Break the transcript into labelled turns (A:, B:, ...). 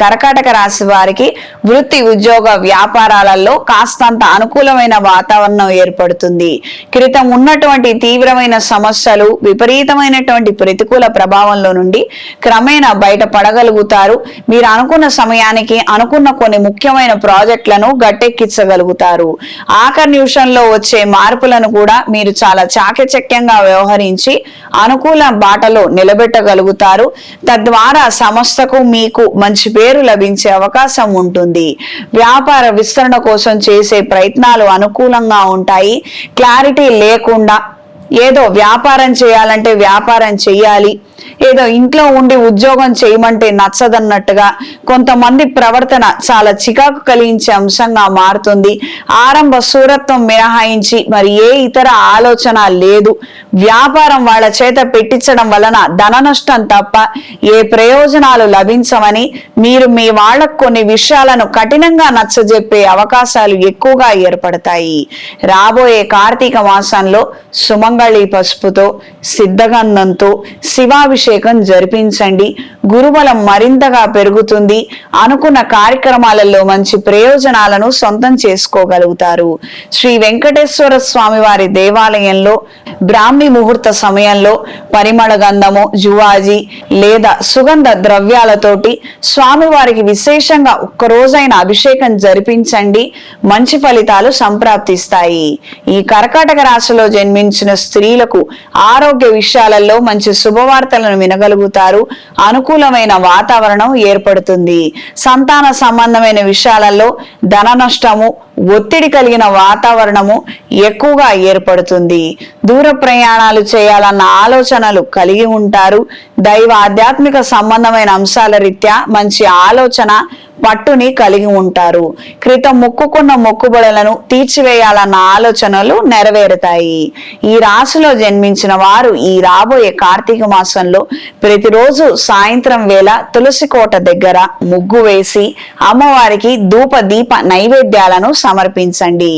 A: కర్కాటక రాశి వారికి వృత్తి ఉద్యోగ వ్యాపారాలలో కాస్తంత అనుకూలమైన వాతావరణం ఏర్పడుతుంది. క్రితం ఉన్నటువంటి తీవ్రమైన సమస్యలు విపరీతమైనటువంటి ప్రతికూల ప్రభావంలో నుండి క్రమేణా బయట పడగలుగుతారు మీరు అనుకున్న సమయానికి అనుకున్న కొన్ని ముఖ్యమైన ప్రాజెక్టులను గట్టెక్కించగలుగుతారు. ఆఖరి నిమిషంలో వచ్చే మార్పులను కూడా మీరు చాలా చాకచక్యంగా వ్యవహరించి అనుకూల బాటలో నిలబెట్టగలుగుతారు. తద్వారా సంస్థకు మీకు మంచి పేరు పేరు లభించే అవకాశం ఉంటుంది. వ్యాపార విస్తరణ కోసం చేసే ప్రయత్నాలు అనుకూలంగా ఉంటాయి. క్లారిటీ లేకుండా ఏదో వ్యాపారం చేయాలంటే వ్యాపారం చేయాలి ఏదో ఇంట్లో ఉండి ఉద్యోగం చేయమంటే నచ్చదన్నట్టుగా కొంతమంది ప్రవర్తన చాలా చికాకు కలిగించే అంశంగా మారుతుంది. ఆరంభ సూరత్వం మినహాయించి మరి ఏ ఇతర ఆలోచన లేదు. వ్యాపారం వాళ్ళ చేత పెట్టించడం వలన ధన నష్టం తప్ప ఏ ప్రయోజనాలు లభించవని మీరు మీ వాళ్ళకు కొన్ని విషయాలను కఠినంగా నచ్చజెప్పే అవకాశాలు ఎక్కువగా ఏర్పడతాయి. రాబోయే కార్తీక మాసంలో సుమంగళి పసుపుతో సిద్ధగంధంతో శివాభిషేకం జరిపించండి. గురుబలం మరింతగా పెరుగుతుంది. అనుకున్న కార్యక్రమాలలో మంచి ప్రయోజనాలను సొంతం చేసుకోగలుగుతారు. శ్రీ వెంకటేశ్వర స్వామి వారి దేవాలయంలో బ్రాహ్మీ ముహూర్త సమయంలో పరిమళ గంధము జువాజీ లేదా సుగంధ ద్రవ్యాలతోటి స్వామివారికి విశేషంగా ఒక్క రోజైన అభిషేకం జరిపించండి. మంచి ఫలితాలు సంప్రాప్తిస్తాయి. ఈ కర్కాటక రాశిలో జన్మించిన స్త్రీలకు ఆరోగ్య విషయాలలో మంచి శుభవార్తలను వినగలుగుతారు. అనుకూలమైన వాతావరణం ఏర్పడుతుంది. సంతాన సంబంధమైన విషయాలలో ధన నష్టము ఒత్తిడి కలిగిన వాతావరణము ఎక్కువగా ఏర్పడుతుంది. దూర ప్రయాణాలు చేయాలన్న ఆలోచనలు కలిగి ఉంటారు. దైవ ఆధ్యాత్మిక సంబంధమైన అంశాల రీత్యా మంచి ఆలోచన పట్టుని కలిగి ఉంటారు. క్రితం మొక్కుకున్న మొక్కుబడులను తీర్చివేయాలన్న ఆలోచనలు నెరవేరుతాయి. ఈ రాశిలో జన్మించిన వారు ఈ రాబోయే కార్తీక మాసంలో ప్రతిరోజు సాయంత్రం వేళ తులసి కోట దగ్గర ముగ్గు వేసి అమ్మవారికి ధూప దీప నైవేద్యాలను సమర్పించండి.